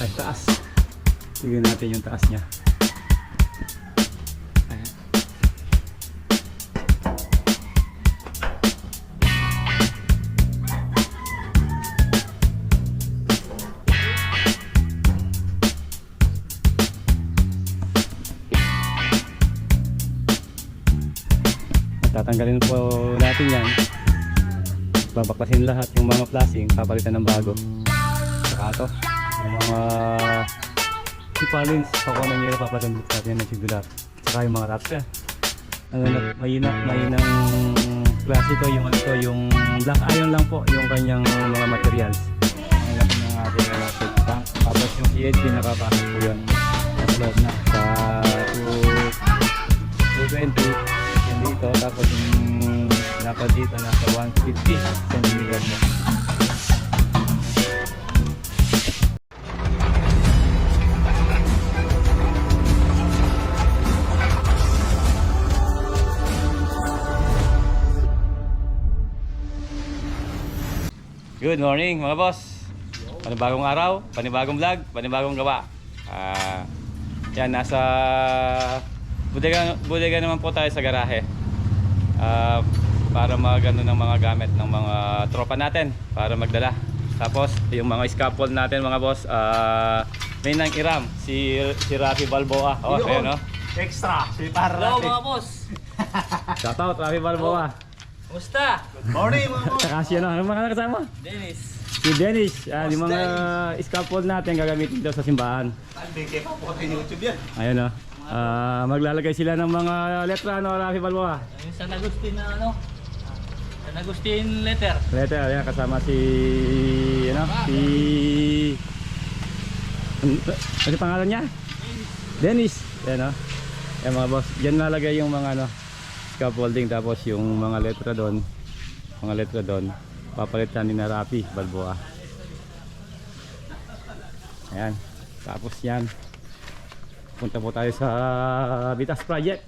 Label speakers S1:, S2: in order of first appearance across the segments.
S1: Ay, taas. Tignan natin yung taas niya. Ayan. Tatanggalin po natin yan. Babaklasin lahat yung mga plasing, papalitan ng bago. Saka ito, yung mga sipalins, pakuha nyo yung papalitan natin ng sigulat. Saka yung mga raps yan. Ano na, mahina, mahinang klase to, yung ano to, yung black iron lang po, yung kanyang mga materials. Ang laki ng ating safety tank. Tapos yung CHP nakapasok po yun. Sa loob na. Sa 220 yung dito. Tapos yung dapat dito nasa 150 cm mo. Good morning mga boss. Panibagong araw, panibagong vlog, panibagong gawa. Ah, yan nasa bodega, bodega naman po tayo sa garahe. Ah, para magano ng mga gamit ng mga tropa natin para magdala. Tapos yung mga scaffold natin mga boss, ah may nang iram si si Rafi Balboa. Oh,
S2: Yun.
S1: ayun oh.
S2: Extra, si para
S3: Hello mga boss!
S1: Shout out Rafi Balboa.
S3: Kumusta?
S2: Morning mga boss.
S1: Saka siya no, ano mga kasama?
S3: Dennis.
S1: Si Dennis, ah, yung mga scaffold natin gagamitin daw sa simbahan.
S2: Hindi kayo pa po YouTube yan.
S1: Ayun o. Ah, maglalagay sila ng mga letra no, Rafi Balboa.
S3: Yung San Agustin na ano? San Agustin letter.
S1: Letter, ayan kasama si ano, si ano pangalan niya? Dennis. Ayan o. Ayan mga boss, diyan nalagay yung mga ano, scaffolding tapos yung mga letra doon. Mga letra doon. Papalitan ni na Rafi Balboa. Ayan. Tapos yan. Punta po tayo sa Vitas Project.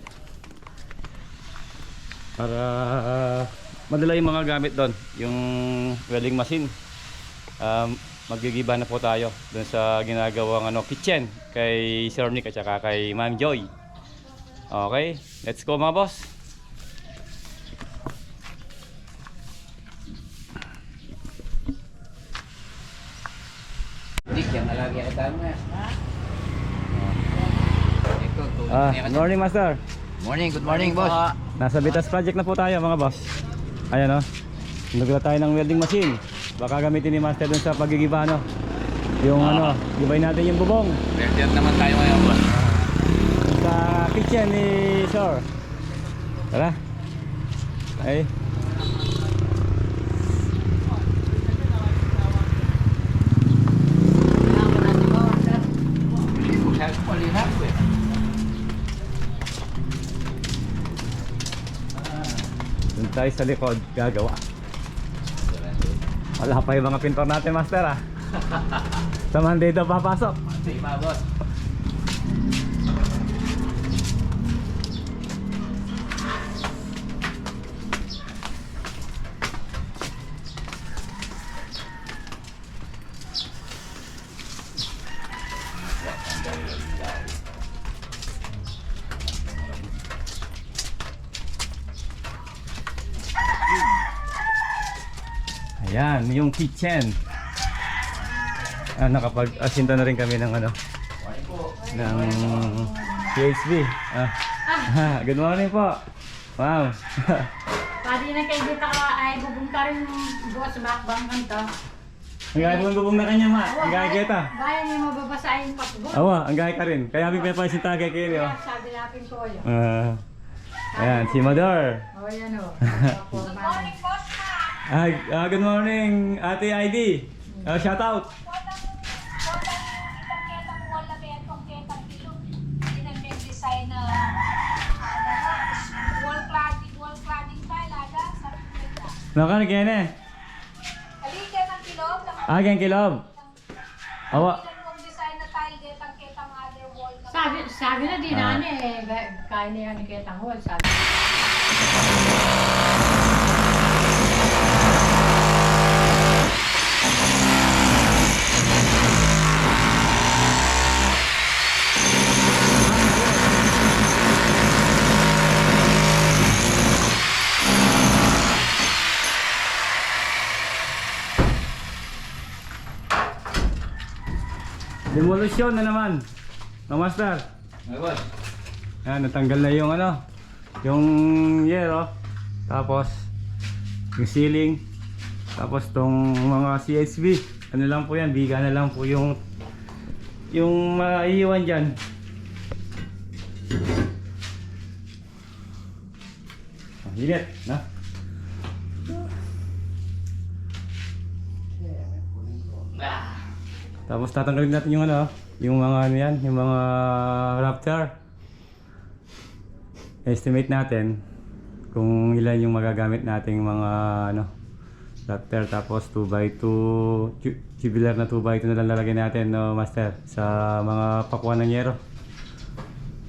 S1: Para madala yung mga gamit doon. Yung welding machine. Um, magigiba na po tayo doon sa ginagawang ano, kitchen kay Sir Nick at saka kay Ma'am Joy. Okay, let's go mga boss. Ah, good morning master.
S4: Morning, good morning, boss.
S1: Nasa Vitas Project na po tayo mga boss. Ayan o. Nagla tayo ng welding machine. Baka gamitin ni Master dun sa pagigiba ano. Yung ano, gibay natin yung bubong
S4: Ready naman tayo ngayon, boss.
S1: sa kitchen ni Sir. Tara. Ay. Tayo sa likod, gagawa. Wala pa yung mga pintor natin, Master ah. sa Monday daw papasok.
S4: Sige, mga boss.
S1: Ayan, yung kitchen. Ah, nakapag-asinta na rin kami ng ano, ng PHB. Ah. Ah, good morning po. Wow.
S5: Pwede na kayo dito ka ay bubong ka rin bukas makbang kanto.
S1: ang gaya po ng bubong na kanya ma. Ang gaya kita.
S5: Gaya niya mababasahin pakbo.
S1: Awa, ang gaya ka rin. Kaya kami pinapasinta kay Kelly. Oh.
S5: Kaya sabi natin ko yun.
S1: Ah. ayan, si Mador.
S5: O yan o. Good morning po.
S1: Ah, ah, good morning, Ate ID. Ah, shout out. Nakan kene. Ah, kaya kilob. Awa.
S5: Sabi, sabi na din
S1: Ah.
S5: na eh, kaya na yan ni Ketang Hall. Sabi.
S1: Demolition na naman. No, master.
S4: Boss.
S1: Yan, natanggal na yung ano, yung yero. Tapos, yung ceiling. Tapos tong mga CHV. Ano lang po yan, biga na lang po yung yung maiiwan dyan. Ah, Init, na? Tapos tatanggalin natin yung ano, yung mga ano yan, yung mga Raptor. Estimate natin kung ilan yung magagamit nating mga ano, Raptor tapos 2x2 tu- tubular na 2x2 na lang lalagay natin no master sa mga pakuan ng yero.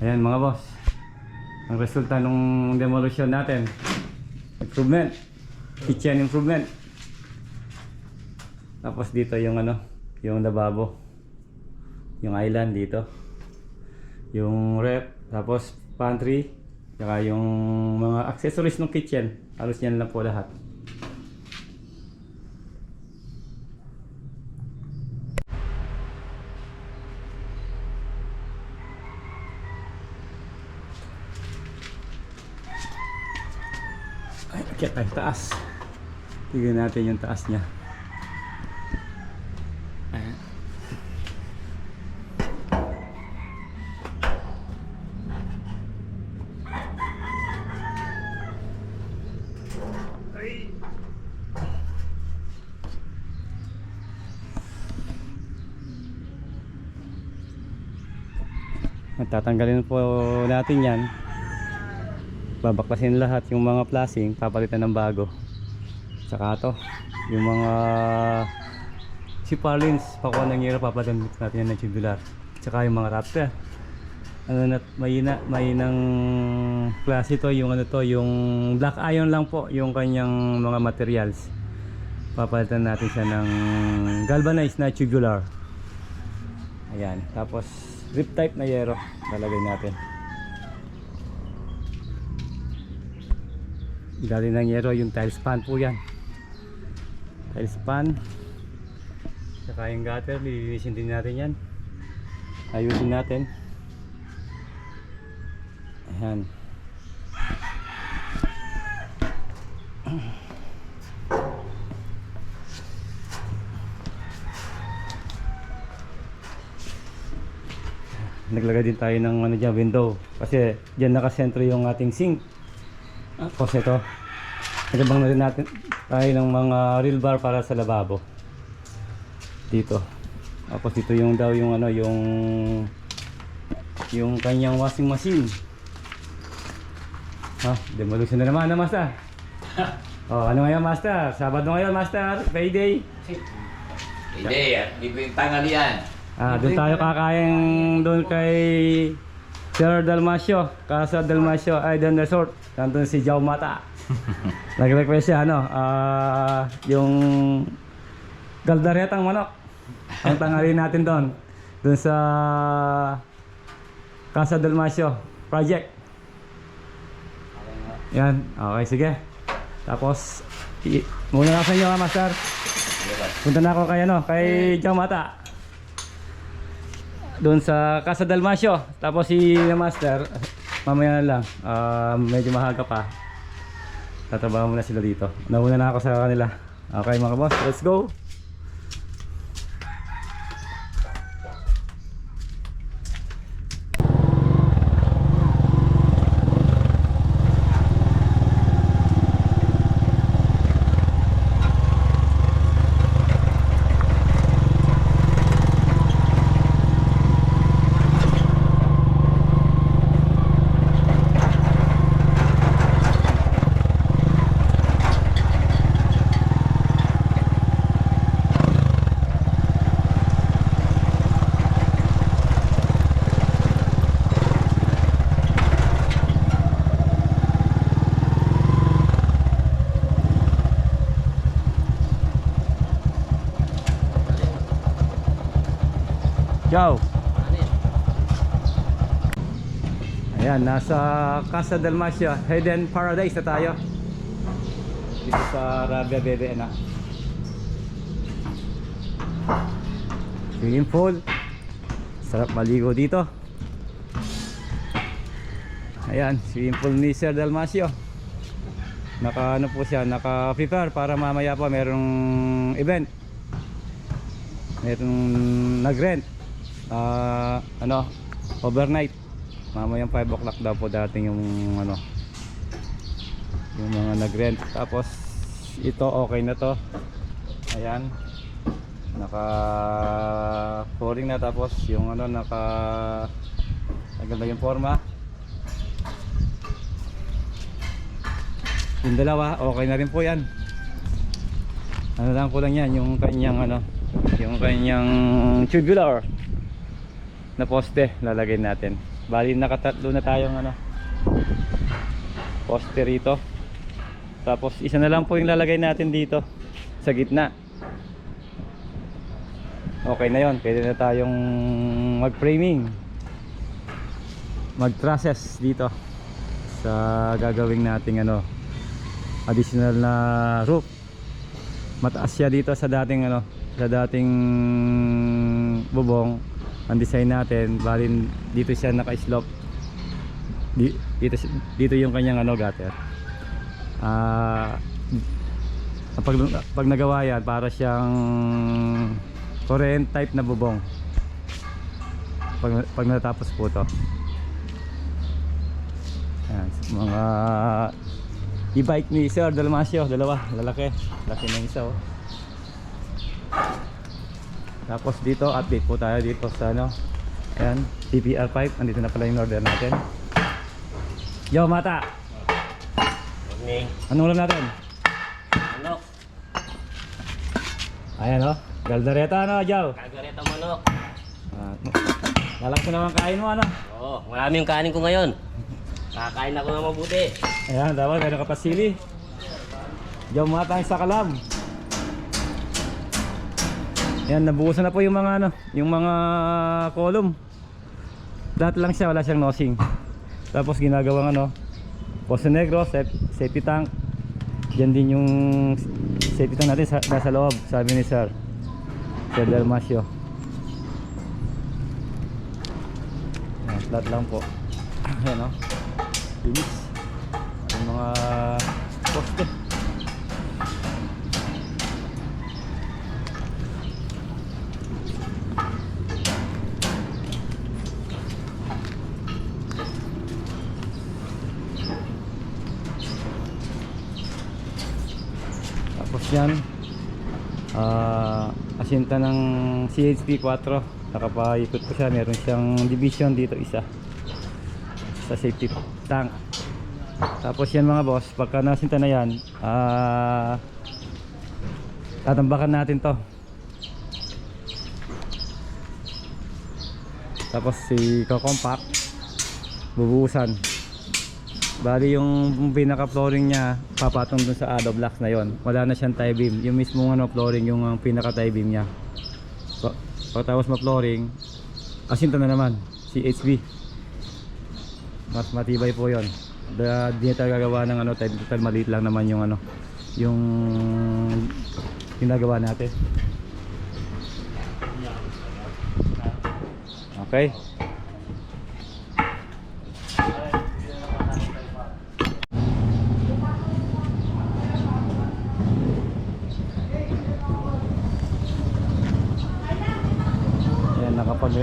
S1: Ayan mga boss. Ang resulta nung demolition natin. Improvement. Kitchen improvement. Tapos dito yung ano, yung lababo. Yung island dito. Yung rep, tapos pantry, saka yung mga accessories ng kitchen. Halos yan lang po lahat. Ay, akyat tayo taas. Tignan natin yung taas niya. Tatanggalin po natin yan. Babaklasin lahat yung mga plasing, papalitan ng bago. Tsaka to, yung mga si Parlins, pakuha ng hero, papalitan natin yan ng tubular. Tsaka yung mga raptor. Ano na, mahina, mahinang klase to, yung ano to, yung black iron lang po, yung kanyang mga materials. Papalitan natin siya ng galvanized na tubular. Ayan, tapos rip type na yero lalagay natin. Dali ng yero yung tile span po yan. Tile span. Saka yung gutter, lilinisin din natin yan. Ayusin natin. Ayan. Naglagay din tayo ng ano dyan, window. Kasi dyan nakasentro yung ating sink. Tapos ito nagabang na rin natin tayo ng mga real bar para sa lababo. Dito. Tapos dito yung daw yung ano yung yung kanyang washing machine. Ha? Demolition na naman na master? Oh ano ngayon master? Sabado ngayon master? Payday?
S4: Hindi, libreng tanghalian.
S1: Ah, doon tayo kakain doon kay Sir Dalmasio, Casa Dalmasio Island Resort. Nandun si Jao Mata. Nag-request siya ano, ah, yung galdaretang manok. Ang tangali natin doon. Doon sa Casa Dalmasio project. Yan, okay sige. Tapos i- muna na sa inyo ha, Master. Punta na ako kay ano, kay Jao Mata doon sa Casa Dalmasio. Tapos si Master, mamaya na lang. Ah, medyo mahaga pa. Tatrabaho muna sila dito. Nauna na ako sa kanila. Okay mga boss, let's go! Ciao! Ayan, nasa Casa Dalmacia, Hidden Paradise na tayo. Dito sa Rabia Bebe na. Swimming pool. Sarap maligo dito. Ayan, swimming pool ni Sir Dalmasio. Naka ano po siya, naka-prepare para mamaya pa merong event. Merong nag-rent. Ah, ano, overnight. Mamayang 5 o'clock daw po dating yung ano, yung mga nag-rent. Tapos ito okay na to. Ayan. Naka flooring na tapos yung ano naka naganda yung forma. Yung dalawa, okay na rin po yan. Ano lang ko lang yan, yung kanyang ano, yung kanyang tubular na poste lalagay natin. Bali nakatatlo na tayong ano poste rito. Tapos isa na lang po yung lalagay natin dito sa gitna. Okay na yon, pwede na tayong mag-framing. Mag-trusses dito sa gagawing nating ano additional na roof mataas siya dito sa dating ano sa dating bubong ang design natin bali dito siya naka-slope. Di- dito dito yung kanyang ano gutter. Ah pag, pag nagawa yan para siyang current type na bubong. Pag, pag natapos po to. Ayan, mga e-bike ni Sir Dalmasio, dalawa, lalaki. Laki ng isa oh. Tapos dito, update po tayo dito sa ano. Ayan, PPR pipe, andito na pala yung order natin. Yo, mata!
S3: Morning.
S1: Anong ulam natin?
S3: Manok.
S1: Ayan oh, galdareta ano, Jow?
S3: Kagareta manok.
S1: Ah, lalak ko naman kain mo ano.
S3: Oo, marami yung kanin ko ngayon. Kakain ako na mabuti.
S1: Ayan, dapat meron ka pa sili. Jow, mata ang sakalam. Ayan, nabuhusan na po yung mga ano, yung mga column. Dati lang siya, wala siyang nosing. Tapos ginagawang ano, Poso Negro, saf- safety tank. Diyan din yung safety tank natin sa, nasa loob, sabi ni Sir. Sir Dalmasio. Ayan, flat lang po. Ayan o. Linis. Yung mga poste. Tapos yan, ah asinta ng CHP 4. Nakapaikot ko siya. Meron siyang division dito isa. Sa safety tank. Tapos yan mga boss, pagka nasinta na yan, ah tatambakan natin to. Tapos si compact bubuhusan. Bali yung pinaka flooring niya papatong dun sa ado blocks na yon. Wala na siyang tie beam. Yung mismo ano flooring yung ang pinaka tie beam niya. So, pagkatapos ma-flooring, asinta na naman si HB. Mas matibay po 'yon. Da, di na gagawa ng ano, total maliit lang naman yung ano, yung ginagawa natin. Okay.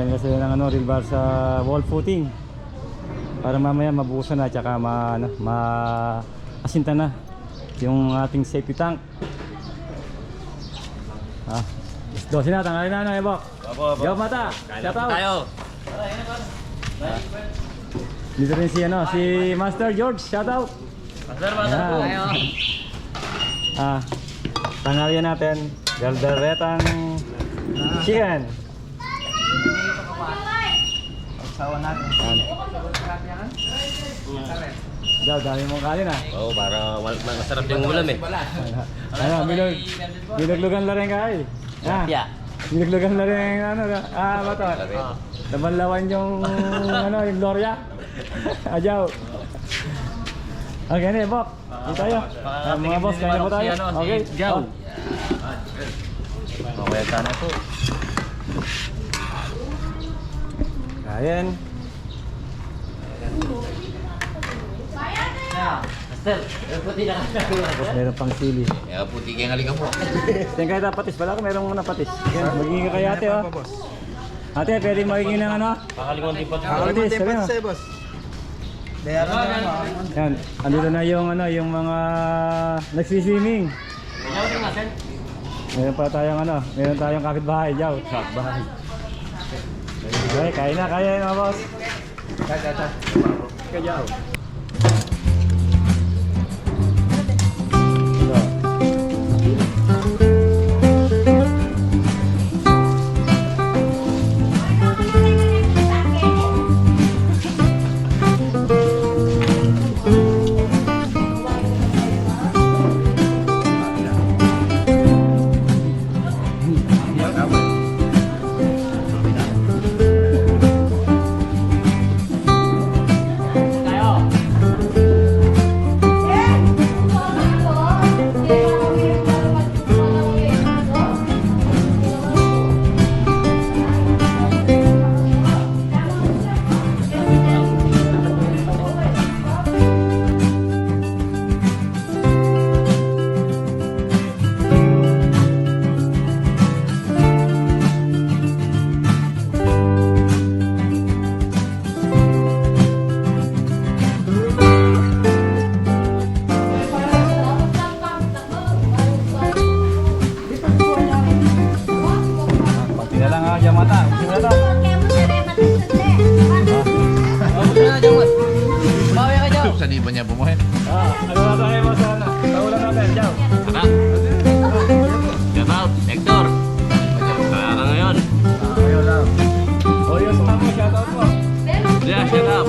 S1: Nakapagyan kasi ng ano, real bar sa wall footing. Para mamaya mabuhusan na tsaka ma, ano, ma asinta na yung ating safety tank. Ah, do sina tanggalin na ano, Ebok.
S2: Opo.
S1: Yo mata. Shout out.
S3: Tayo.
S1: Dito rin si ano, si Master George. Shout out.
S3: Pastor po.
S1: Ayan. Ah, tanghalian natin. Galdaretang chicken.
S2: Sawa natin.
S1: Ayan. Daw, dami mong kanin ah.
S3: Oo, para wal- masarap yung ulam eh.
S1: Ano, bilog, biloglugan la rin ka eh. Ah,
S3: Pia.
S1: biloglugan la rin ano, ah, ba to? Nabanlawan yung, ano, yung Gloria. Ajaw. Okay na, Bok. Dito tayo. Ah, mga boss, kain na po tayo. Okay.
S3: Jaw.
S1: Oh.
S3: Okay, sana po.
S1: Ayan.
S3: Master, yung puti na
S1: Tapos meron pang sili.
S4: Kaya puti kaya nga mo.
S1: Yan kahit na patis. Wala ko merong muna patis. Yan, magiging ka kay ate oh. Ate, pwede magiging ng ano?
S3: Po.
S1: Patis, sabi mo.
S2: sa'yo, boss. Bayaran na naman.
S1: Yan, andito na yung ano, yung mga nagsiswimming.
S3: Kaya master.
S1: Meron pa tayong ano, meron tayong kapitbahay, Jaw. Kapitbahay. Okay, kain na, kaya mga boss.
S2: Kaya, kaya.
S1: Kaya, Jaw.
S4: Ba niya bumuhin?
S1: Ah, ano na tayo mo sa ano? Taulan natin, Jaw.
S3: Tara. Shout out, Hector. Kaya ka ngayon.
S1: Ah, ayun lang. O yung sa mo, shoutout mo.
S3: Yeah, shout out.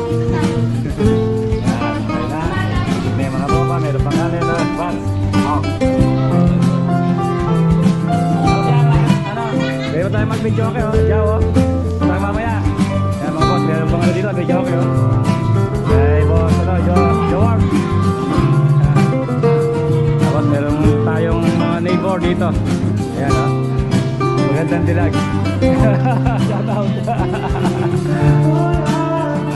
S1: May mga tropa, meron pang na advance. Oh. Ano? Meron tayo mag-video okay, oh. Neighbor dito. Ayan, oh. Magandang dilag. Shoutout.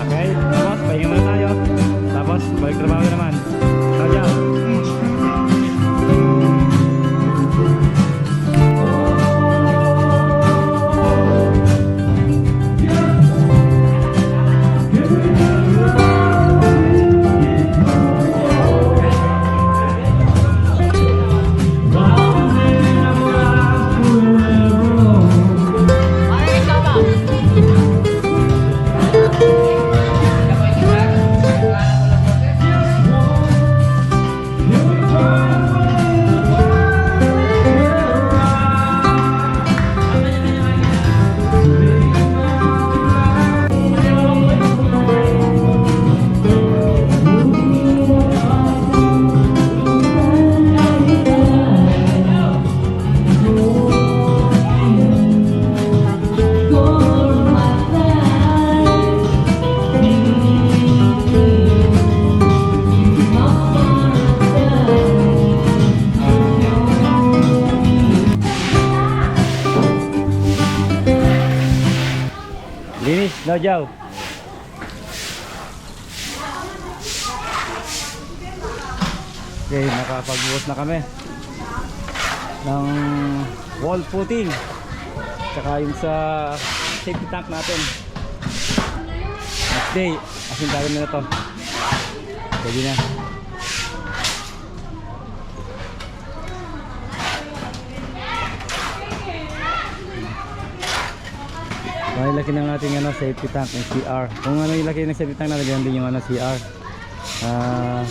S1: okay, tapos pahinga muna tayo. Tapos balik trabaho na naman. Linis, no, Jow. Okay, nakapagbuhos na kami ng wall footing tsaka yung sa safety tank natin. Next day asin tayo na to. Pwede na May laki ng ating ano, safety tank ng CR. Kung ano yung laki ng safety tank, nalagyan din yung ano, CR. Ah,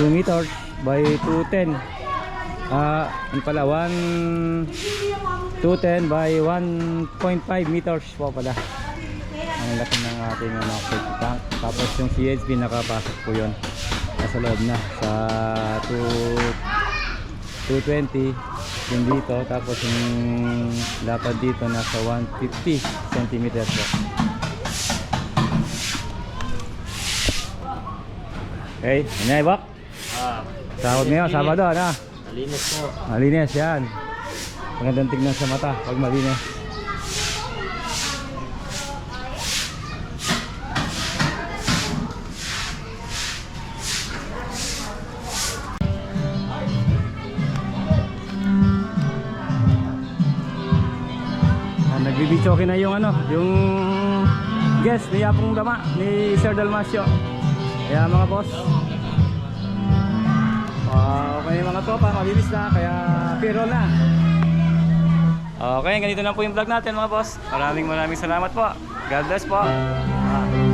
S1: 2 meters by 210. Ah, ano pala, 1 210 by 1.5 meters po pala. Ang laki ng ating ano, safety tank. Tapos yung CHP nakapasok po yun. Nasa loob na sa 2 220 yung dito tapos yung lapad dito nasa 150 cm po. Okay ano ibak
S3: Ah,
S1: sahod ngayon sabado ano?
S3: Malinis po.
S1: malinis yan. Magandang tignan sa mata pag malinis nagbibitsoke na yung ano, yung guest ni Yapong Dama, ni Sir Dalmasio. Kaya mga boss. Ah, okay mga tropa, mabilis na, kaya payroll na. Okay, ganito na po yung vlog natin mga boss. Maraming maraming salamat po. God bless po. Ah.